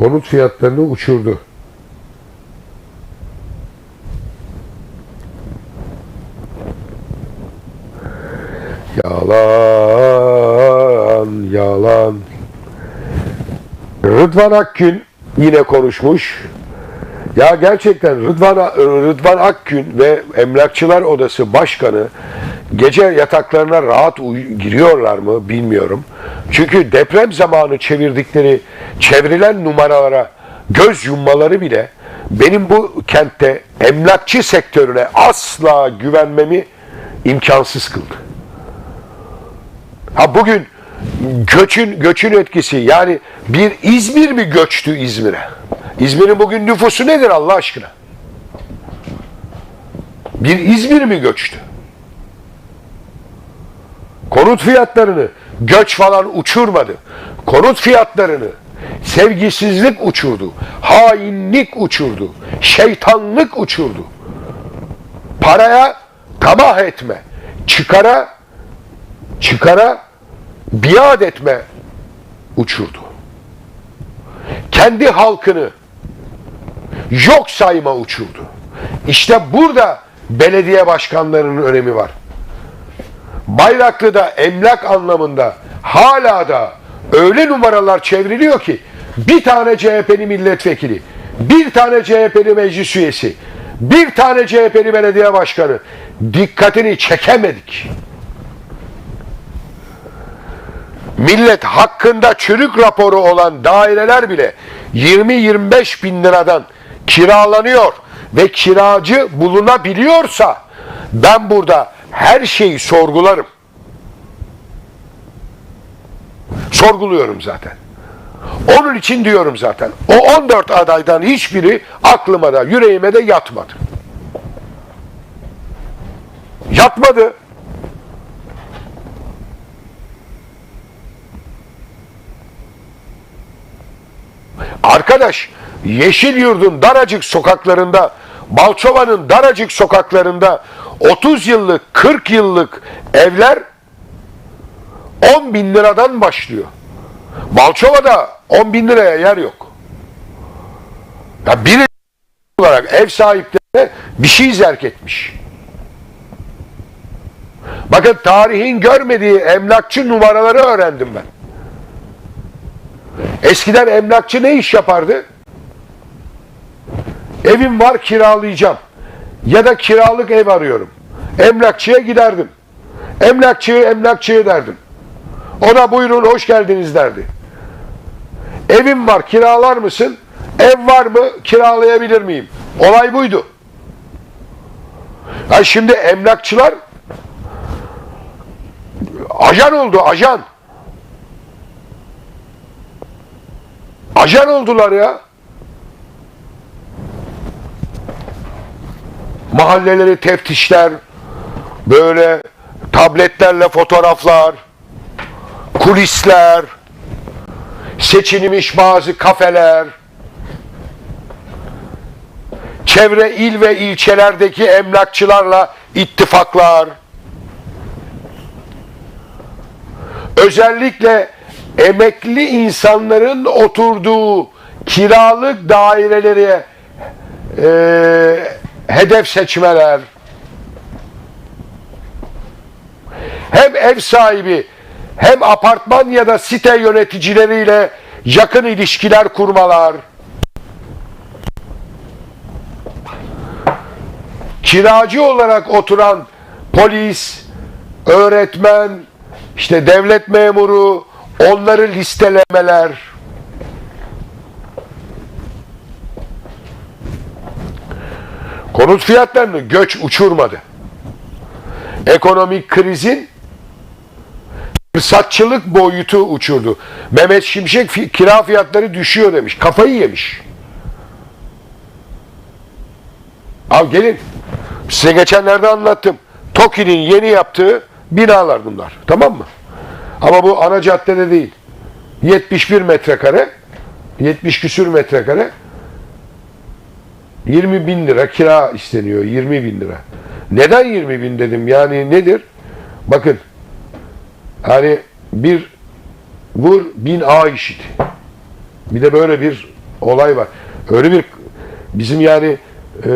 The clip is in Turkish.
konut fiyatlarını uçurdu. Yalan, yalan. Rıdvan Akgün yine konuşmuş. Ya gerçekten Rıdvan, Rıdvan Akgün ve Emlakçılar Odası Başkanı gece yataklarına rahat giriyorlar mı bilmiyorum. Çünkü deprem zamanı çevirdikleri çevrilen numaralara göz yummaları bile benim bu kentte emlakçı sektörüne asla güvenmemi imkansız kıldı. Ha bugün göçün göçün etkisi yani bir İzmir mi göçtü İzmir'e? İzmir'in bugün nüfusu nedir Allah aşkına? Bir İzmir mi göçtü? Konut fiyatlarını göç falan uçurmadı. Konut fiyatlarını sevgisizlik uçurdu. Hainlik uçurdu. Şeytanlık uçurdu. Paraya tamah etme. Çıkara çıkara biat etme uçurdu. Kendi halkını yok sayma uçurdu. İşte burada belediye başkanlarının önemi var. Bayraklı'da emlak anlamında hala da öyle numaralar çevriliyor ki bir tane CHP'li milletvekili, bir tane CHP'li meclis üyesi, bir tane CHP'li belediye başkanı dikkatini çekemedik. Millet hakkında çürük raporu olan daireler bile 20-25 bin liradan kiralanıyor ve kiracı bulunabiliyorsa ben burada her şeyi sorgularım. Sorguluyorum zaten. Onun için diyorum zaten. O 14 adaydan hiçbiri aklıma da yüreğime de yatmadı. Yatmadı. Arkadaş Yeşil Yurdun daracık sokaklarında Balçova'nın daracık sokaklarında 30 yıllık 40 yıllık evler 10 bin liradan başlıyor. Balçova'da 10 bin liraya yer yok. Ya biri olarak ev sahiplerine bir şey zerk etmiş. Bakın tarihin görmediği emlakçı numaraları öğrendim ben. Eskiden emlakçı ne iş yapardı? Evim var kiralayacağım. Ya da kiralık ev arıyorum. Emlakçıya giderdim. Emlakçıyı emlakçıya derdim. Ona buyurun hoş geldiniz derdi. Evim var kiralar mısın? Ev var mı kiralayabilir miyim? Olay buydu. Ha şimdi emlakçılar ajan oldu ajan. Ajan oldular ya. Mahalleleri teftişler, böyle tabletlerle fotoğraflar, kulisler, seçilmiş bazı kafeler, çevre il ve ilçelerdeki emlakçılarla ittifaklar, özellikle emekli insanların oturduğu kiralık daireleri e, hedef seçmeler, hem ev sahibi hem apartman ya da site yöneticileriyle yakın ilişkiler kurmalar, kiracı olarak oturan polis, öğretmen, işte devlet memuru, onları listelemeler, konut fiyatlarını göç uçurmadı. Ekonomik krizin fırsatçılık boyutu uçurdu. Mehmet Şimşek kira fiyatları düşüyor demiş. Kafayı yemiş. Al gelin. Size geçenlerde anlattım. TOKİ'nin yeni yaptığı binalar bunlar. Tamam mı? Ama bu ana caddede değil. 71 metrekare 70 küsür metrekare 20 bin lira kira isteniyor. 20 bin lira. Neden 20 bin dedim? Yani nedir? Bakın hani bir vur bin A işit. Bir de böyle bir olay var. Öyle bir bizim yani e,